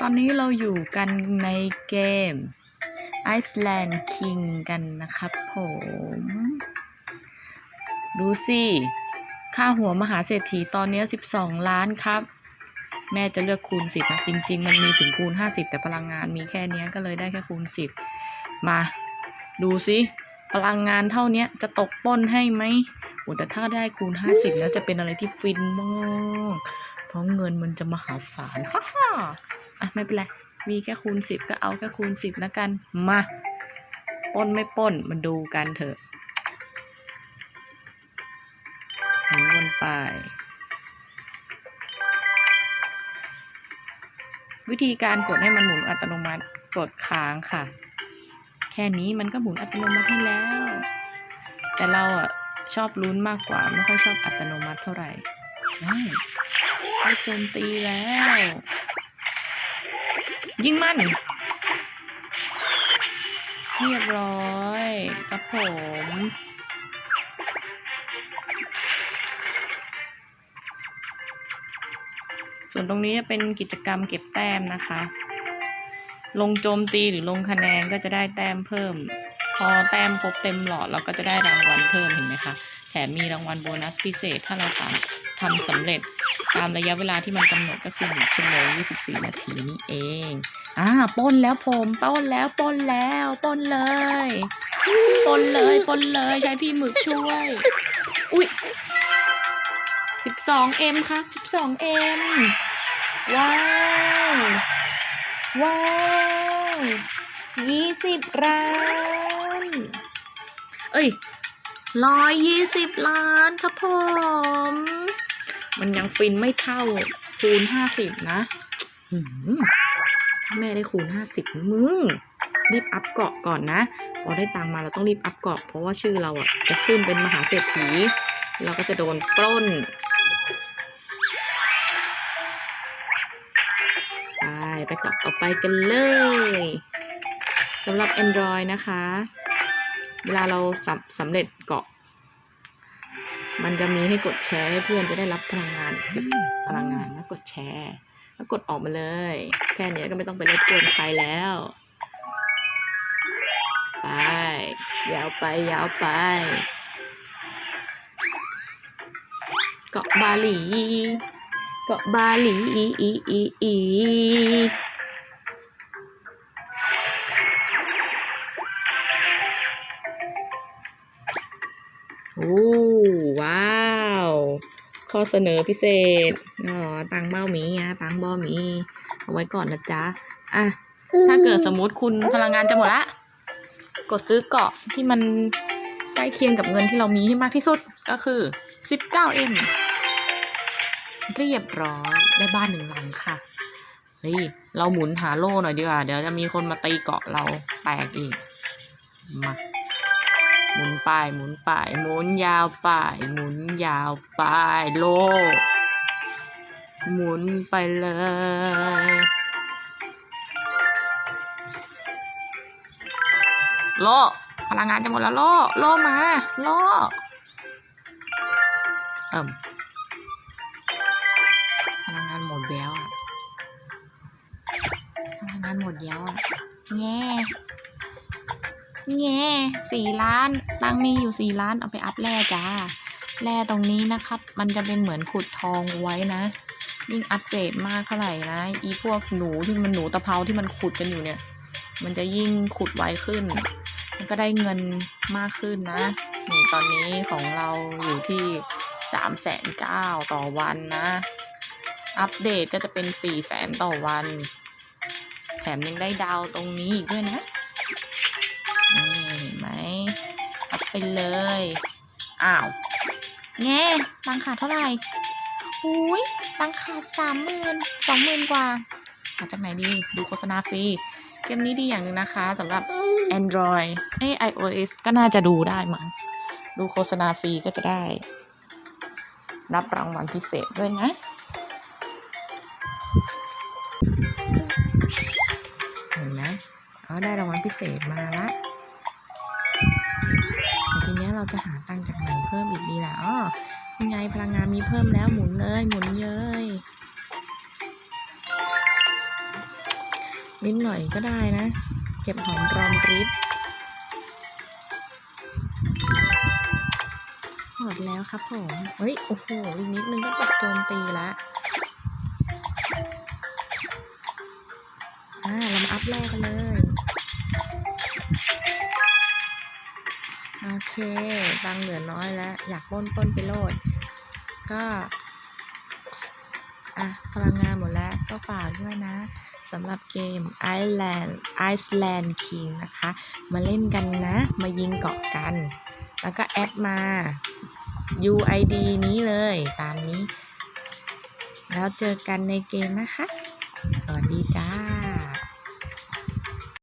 ตอนนี้เราอยู่กันในเกม Iceland King กันนะครับผม ดูสิค่าหัวมหาเศรษฐีตอนนี้ 12 ล้านครับ แม่จะเลือกคูณ 10นะจริง ๆ มันมีถึงคูณ 50 แต่พลังงานมีแค่นี้ก็เลยได้แค่คูณ 10 มา ดูสิพลังงานเท่านี้จะตกป้นให้ไหมโอ้แต่ถ้าได้คูณ 50นะจะเป็นอะไรที่ฟินมากเพราะเงินมันจะมหาศาลฮ่าฮ่า อะไม่เป็นไร มีแค่คูณ10ก็เอาแค่คูณ10แล้วกัน มาป้นไม่ป้นมาดูกันเถอะหมุนวนไป วิธีการกดให้มันหมุนอัตโนมัติกดค้างค่ะ แค่นี้มันก็หมุนอัตโนมัติให้แล้ว แต่เราอะชอบลุ้นมากกว่าไม่ค่อยชอบอัตโนมัติเท่าไหร่ได้โจมตีแล้ว ยิงมัน เรียบร้อยครับผมส่วนตรงนี้จะเป็นกิจกรรมเก็บแต้มนะคะ ลงโจมตีหรือลงคะแนนก็จะได้แต้มเพิ่ม พอแต้มครบเต็มหลอดเราก็จะได้รางวัลเพิ่มเห็นไหมคะ แถมมีรางวัลโบนัสพิเศษถ้าเราทำทำสำเร็จ ตามระยะเวลาที่มันกำหนดก็คือ1ชั่วโมง24นาทีนี่เอง อ่าป้นแล้วผมป้นแล้วป้นแล้วป้นเลยป้นเลยป้นเลยใช้พี่หมึกช่วย อุ้ย 12M ครับ 12M ว้าว ว้าวยี่สิบล้าน เอ้ยร้อยยี่สิบล้านครับผม มันยังฟินไม่เท่าคูณห้าสิบนะถ้าแม่ได้คูณห้าสิบมึงรีบอัพเกาะก่อนนะพอได้ตังมาเราต้องรีบอัพเกาะเพราะว่าชื่อเราอะจะขึ้นเป็นมหาเศรษฐี เราก็จะโดนปล้นไปไปเกาะต่อไปกันเลยสำหรับ Android นะคะ เวลาเราสำสำเร็จเกาะ มันจะมีให้กดแชร์ให้เพื่อนจะได้รับพลังงานอีกสิพลังงานนะกดแชร์แล้วกดออกมาเลย แค่เนี้ยก็ไม่ต้องไปรบกวนใครแล้วไปยาวไปยาวไป เกาะบาหลี เกาะบาหลีอีอีอี ว้าว ข้อเสนอพิเศษอ๋อตังเบ้าหมีอะตังบ่หมี เอาไว้ก่อนนะจ๊ะ อะ ถ้าเกิดสมมติคุณพลังงานจะหมดละ กดซื้อเกาะที่มันใกล้เคียงกับเงินที่เรามีให้มากที่สุดก็คือ 19M เรียบร้อยได้บ้านหนึ่งหลังค่ะเฮ้ยเราหมุนหาโล่หน่อยดีกว่า เดี๋ยวจะมีคนมาตีเกาะเราแตกอีกมา หมุนไปหมุนไปหมุนยาวไปหมุนยาวไปโล่หมุนไปเลย โล่พลังงานจะหมดแล้วโล่โลมาโล่เอิ่มพลังงานหมดแล้วอะพลังงานหมดแล้วอะแง่ แง่สี่ล้านตังมีอยู่สี่ล้านเอาไปอัพแร่จ้าแร่ตรงนี้นะครับ มันจะเป็นเหมือนขุดทองไว้นะยิ่งอัปเกรดมากเท่าไหร่นะ อีพวกหนูที่มันหนูตะเภาที่มันขุดกันอยู่เนี่ย มันจะยิ่งขุดไวขึ้น มันก็ได้เงินมากขึ้นนะนี่ตอนนี้ของเราอยู่ที่สามแสนเก้าต่อวันนะ อัปเดตก็จะเป็นสี่แสนต่อวัน แถมยังได้ดาวตรงนี้อีกด้วยนะ นี่เห็นไหมอัพไปเลย อ้าวแง่ตังขาดเท่าไหร่อุ้ยตังขาดสามหมื่นสองหมื่นกว่ามาจากไหนดี ดูโฆษณาฟรี เกมนี้ดีอย่างหนึ่งนะคะสำหรับ Android เอ้ iOS ก็น่าจะดูได้มั้ง ดูโฆษณาฟรีก็จะได้ รับรางวัลพิเศษด้วยนะเห็นไหมเขาได้รางวัลพิเศษมาละแต่ที เราจะหาตังจากไหนเพิ่มอีกดีล่ะอ๋อยังไงพลังงานมีเพิ่มแล้วหมุนเลย หมุนเยยนิดหน่อยก็ได้นะ เก็บหอมรอมริบหมดแล้วครับผม เฮ้ย โอ้โห อีกนิดนึงก็ตกโจมตีละอ่าเรามาอัพแรกกันเลย ตังค์เหลือน้อยแล้ว อยากป้นป้นไปโลด ก็อะพลังงานหมดแล้วก็ฝากด้วยนะสำหรับเกม Island Iceland King นะคะ มาเล่นกันนะ มายิงเกาะกัน แล้วก็แอดมา UID นี้เลยตามนี้ แล้วเจอกันในเกมนะคะ สวัสดีจ้า